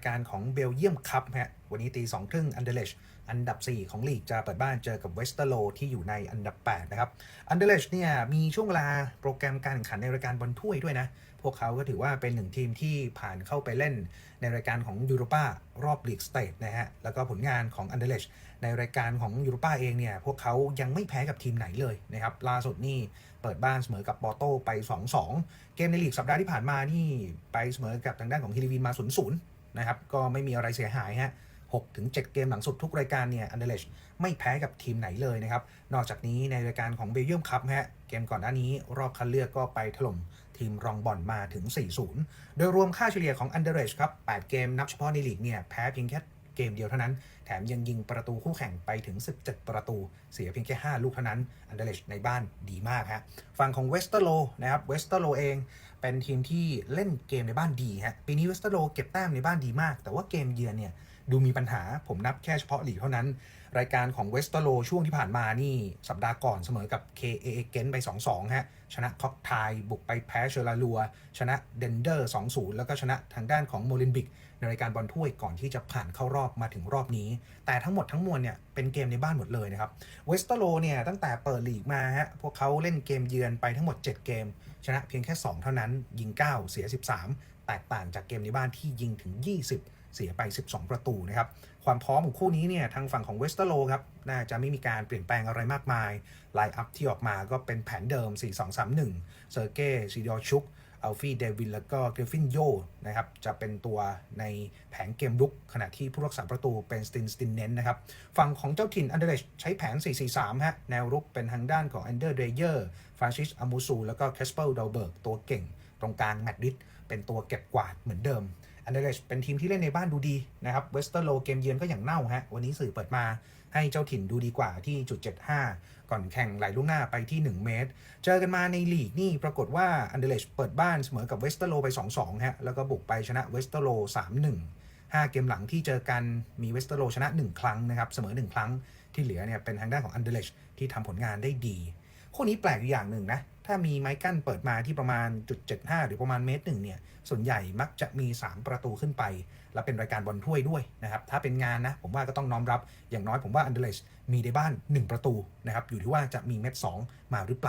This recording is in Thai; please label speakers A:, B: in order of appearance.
A: ายการของเบลเยียมคัพฮะวันนี้ตีสองครึ่งอันเดเลชอันดับ 4 ของลีกจะเปิดบ้านเจอกับเวสเตอร์โลที่อยู่ในอันดับ 8 นะครับอันเดเลชเนี่ยมีช่วงเวลาโปรแกรมการแข่งขันในรายการบอลถ้วยด้วยนะ พวกเขาก็ถือว่าเป็นหนึ่งทีมที่ผ่านเข้าไปเล่นในรายการของยูโรปารอบลีกสเตทนะฮะแล้วก็ผลงานของอันเดเลชในรายการของยูโรปาเองเนี่ยพวกเขายังไม่แพ้กับทีมไหนเลยนะครับล่าสุดนี่เปิดบ้านเสมอกับปอร์โตไป 2-2 เกมในลีกสัปดาห์ที่ผ่านมานี่ไปเสมอกับทางด้านของฮิลิวินมา0-0 นะครับ ก็ไม่มีอะไรเสียหายฮะ6ถึง7เกมหลังสุดทุกรายการเนี่ยอันเดเลชไม่แพ้กับทีมไหนเลยนะครับ นอกจากนี้ในรายการของเบลเยียมคัพฮะเกมก่อนหน้านี้รอบคัดเลือกก็ไปถล่มทีมรองบอลมาถึง 4-0 โดยรวมค่าเฉลี่ยของอันเดเลชครับ 8 เกมนับเฉพาะในลีกเนี่ยแพ้เพียงแค่เกมเดียวเท่านั้น แถมยังยิงประตูคู่แข่งไปถึง 17 ประตู เสียเพียงแค่ 5 ลูกเท่านั้นอันเดเลชในบ้านดีมากฮะฝั่งของเวสเตอร์โลนะครับเวสเตอร์โลเอง เป็นทีมที่เล่นเกมในบ้านดีฮะ ปีนี้เวสเตอร์โลเก็บแต้มในบ้านดีมาก แต่ว่าเกมเยือนเนี่ยดูมีปัญหา ผมนับแค่เฉพาะลีกเท่านั้น รายการของเวสต์โลช่วงที่ผ่านมานี่ สัปดาห์ก่อนเสมอกับ KA เกนไป 2-2 ฮะ ชนะคอกไทยบุกไปแพ้เชอร์ลาลัว ชนะเดนเดอร์ 2-0 แล้วก็ชนะทางด้านของโมลินบิก ในรายการบอลถ้วยก่อนที่จะผ่านเข้ารอบมาถึงรอบนี้ แต่ทั้งหมดทั้งมวลเนี่ย เป็นเกมในบ้านหมดเลยนะครับเวสต์โลเนี่ย ตั้งแต่เปิดลีกมาฮะพวกเขาเล่นเกมเยือนไปทั้งหมด 7 เกม ชนะเพียงแค่ 2 เท่านั้นยิง 9 เสีย 13 แตกต่างจากเกมในบ้านที่ยิงถึง 20 เสียไป 12 ประตูนะครับ ความพร้อมของคู่นี้เนี่ยทางฝั่งของเวสเตอร์โลครับ น่าจะไม่มีการเปลี่ยนแปลงอะไรมากมาย ไลน์อัพที่ออกมาก็เป็นแผนเดิม 4-2-3-1 เซอร์เก้ซีดอชุกอัลฟี่เดวินแล้วก็กริฟฟินโยนะครับจะเป็นตัวในแผงเกมรุก ขณะที่ผู้รักษาประตูเป็นสตินสตินเน้นนะครับฝั่งของเจ้าถิ่นอันเดเรชใช้แผน 4-4-3 ฮะ แนวรุกเป็นทางด้านของอันเดอร์เดเยอร์ฟรานซิสอามูซู แล้วก็แคสเปอร์ดาเบิร์กตัวเก่ง ตรงกลางแมดริดเป็นตัวเก็บกวาดเหมือนเดิมอันเดเรชเป็นทีมที่เล่นในบ้านดูดีนะครับเวสเตอร์โลเกมเยือนก็อย่างเน่าฮะวันนี้สื่อเปิดมาให้เจ้าถิ่นดูดีกว่าที่จุด 75 ก่อนแข่งไหลลูกหน้าไปที่ 1 เมตร เจอกันมาในลีกนี่ปรากฏว่าอันเดเลชเปิดบ้านเสมอกับเวสเตอร์โลไป 2-2 ฮะ แล้วก็บุกไปชนะเวสเตอร์โล 3-1 5 เกมหลังที่เจอกันมีเวสเตอร์โลชนะ 1 ครั้งนะครับ เสมอ 1 ครั้งที่เหลือเนี่ยเป็นทางด้านของอันเดเลชที่ทำผลงานได้ดี คู่นี้แปลกอยู่อย่างหนึ่งนะ ถ้ามีไม้กั้นเปิดมาที่ประมาณจุด75 หรือประมาณเมตรหนึ่งเนี่ย ส่วนใหญ่มักจะมี 3 ประตูขึ้นไป และเป็นรายการบอลถ้วยด้วยนะครับ ถ้าเป็นงานนะ ผมว่าก็ต้องน้อมรับ อย่างน้อยผมว่าอันเดเลชมีในบ้าน 1 ประตูนะครับ อยู่ที่ว่าจะมีเม็ด2มาหรือเปล่า